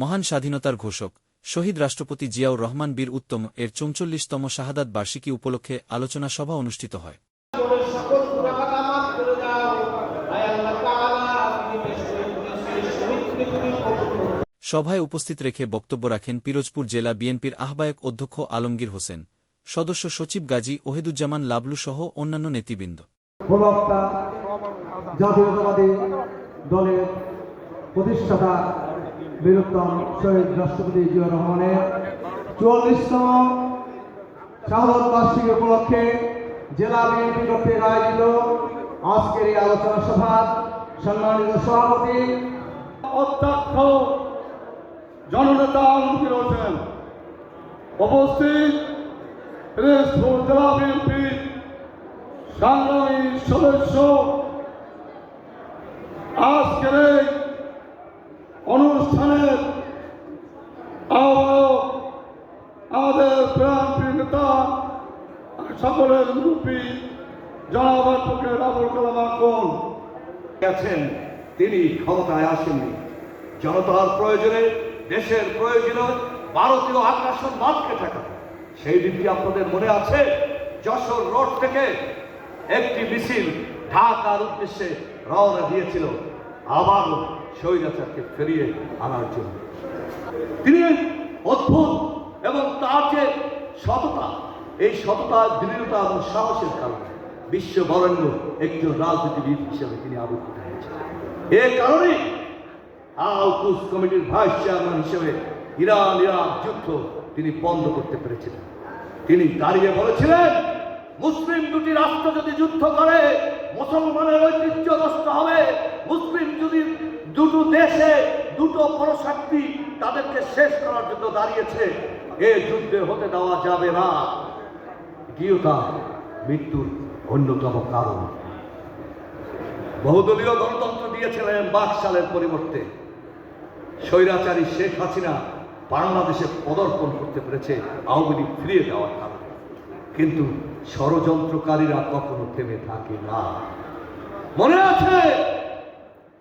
মহান স্বাধীনতার ঘোষক, শহীদ রাষ্ট্রপতি জিয়াউর রহমান বীর উত্তম এর চৌচল্লিশতম শাহাদাত বার্ষিকী উপলক্ষে আলোচনা সভা অনুষ্ঠিত হয়। সভায় উপস্থিত রেখে বক্তব্য রাখেন পিরোজপুর জেলা বিএনপির আহ্বায়ক অধ্যক্ষ আলমগীর হোসেন, সদস্য সচিব গাজী ওহেদুজ্জামান লাবলু সহ অন্যান্য নেতৃবৃন্দ। জাতীয়তাবাদী দলের প্রতিষ্ঠাতা বীরুত্তম শহীদ রাষ্ট্রপতি জিয়া রহমানের চুয়াল্লিশতম শাহাদত বার্ষিকী উপলক্ষে জেলা বিএনপি কর্তৃক আয়োজিত আজকের এই আলোচনা সভা সম্মানিত সভাপতি অধ্যক্ষ জননেতা আলমগীর হোসেন, উপস্থিত জেলা বিএনপি সংগ্রামী সদস্য, আজকের এই অনুষ্ঠানের আমাদের প্রাণপ্রিয় নেতা সকলের মুরব্বী জনাব অ্যাডভোকেট আবুল কালাম আকন গেছেন তিনি ক্ষমতায় আসেননি। জনতার প্রয়োজনে, দেশের প্রয়োজনে ভারতীয় আগ্রাসন বাদকে ঠেকাতে সেই দিনটি আপনাদের মনে আছে? যশোর রোড থেকে একটি মিছিল ঢাকার উদ্দেশ্যে রওনা দিয়েছিল। আবারও স্বৈরাচারকে ফিরিয়ে আনার জন্য। তিনি অদ্ভুত এবং তার যে সততা, এই সততা, দৃঢ়তা এবং সাহসের কারণে বিশ্ব বরেণ্য একজন রাজনীতিবিদ হিসেবে তিনি আবির্ভূত হয়েছেন এ কারণে আউকুস কমিটির ভাইস চেয়ারম্যান হিসেবে ইরান ইরাক যুদ্ধ তিনি বন্ধ করতে পেরেছিলেন। তিনি দাঁড়িয়ে বলেছিলেন মুসলিম দুটি রাষ্ট্র যদি যুদ্ধ করে, মুসলমানের ঐতিহ্য নষ্ট হবে। মুসলিম যদি দুটো দেশে দুটো পরশক্তি তাদেরকে শেষ করার জন্য দাঁড়িয়েছে, এ যুদ্ধে হতে দেওয়া যাবে না। গৃহতা মৃত্যুর অন্যতম কারণ। বহুদলীয় গণতন্ত্র দিয়েছিলেন বাকশালের পরিবর্তে। স্বৈরাচারী শেখ হাসিনা বাংলাদেশে পদার্পণ করতে পেরেছে, আওয়ামী লীগ ফিরিয়ে দেওয়ার কারণে। কিন্তু ষড়যন্ত্রকারীরা কখনো থেমে থাকে না। মনে আছে?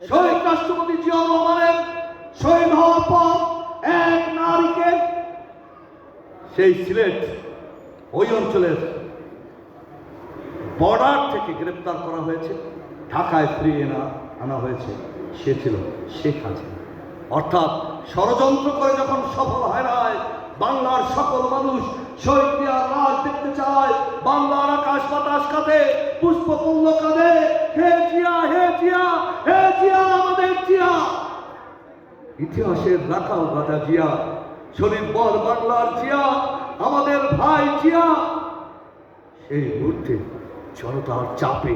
শহীদ রাষ্ট্রপতি জিয়াউর রহমানের শহীদ হওয়ার পর এক নারীকে সেই সিলেট ওই অঞ্চলের বর্ডার থেকে গ্রেপ্তার করা হয়েছে। ঢাকায় ফিরিয়ে না আনা হয়েছে। সে ছিল শেখ হাসিনা। অর্থাৎ ষড়যন্ত্র করে যখন সফল হয় বাংলার সকল মানুষ শহীদ জিয়ার কাঁদে পুষ্পপুল্ল কাঁদে, হে জিয়া হে জিয়া হে জিয়া, আমাদের জিয়া। ইতিহাসের রাখাল রাজা জিয়া, শরীর বল বাংলার জিয়া, আমাদের ভাই জিয়া। সেই মুহূর্তে জনতার চাপে